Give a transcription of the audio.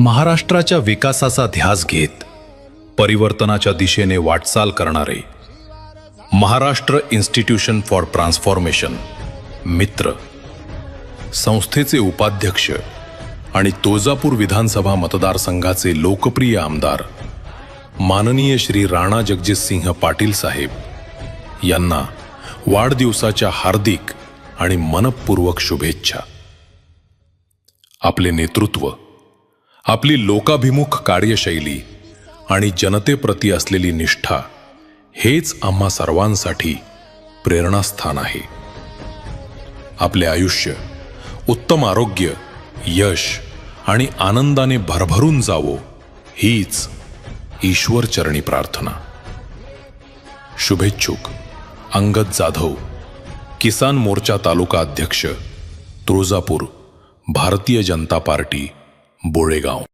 महाराष्ट्राच्या विकासाचा ध्यास घेत परिवर्तनाच्या दिशेने वाटचाल करणारे महाराष्ट्र इन्स्टिट्यूशन फॉर ट्रान्सफॉर्मेशन मित्र संस्थेचे उपाध्यक्ष आणि तुळजापूर विधानसभा मतदारसंघाचे लोकप्रिय आमदार माननीय श्री राणा जगजितसिंह पाटील साहेब यांना वाढदिवसाच्या हार्दिक आणि मनपूर्वक शुभेच्छा. आपले नेतृत्व आपली लोकाभिमुख कार्यशैली आणि जनतेप्रती असलेली निष्ठा हेच आम्हा सर्वांसाठी प्रेरणास्थान आहे. आपले आयुष्य उत्तम आरोग्य यश आणि आनंदाने भरभरून जावो हीच ईश्वरचरणी प्रार्थना. शुभेच्छुक अंगद जाधव किसान मोर्चा तालुका अध्यक्ष तुळजापूर भारतीय जनता पार्टी बोळेगाव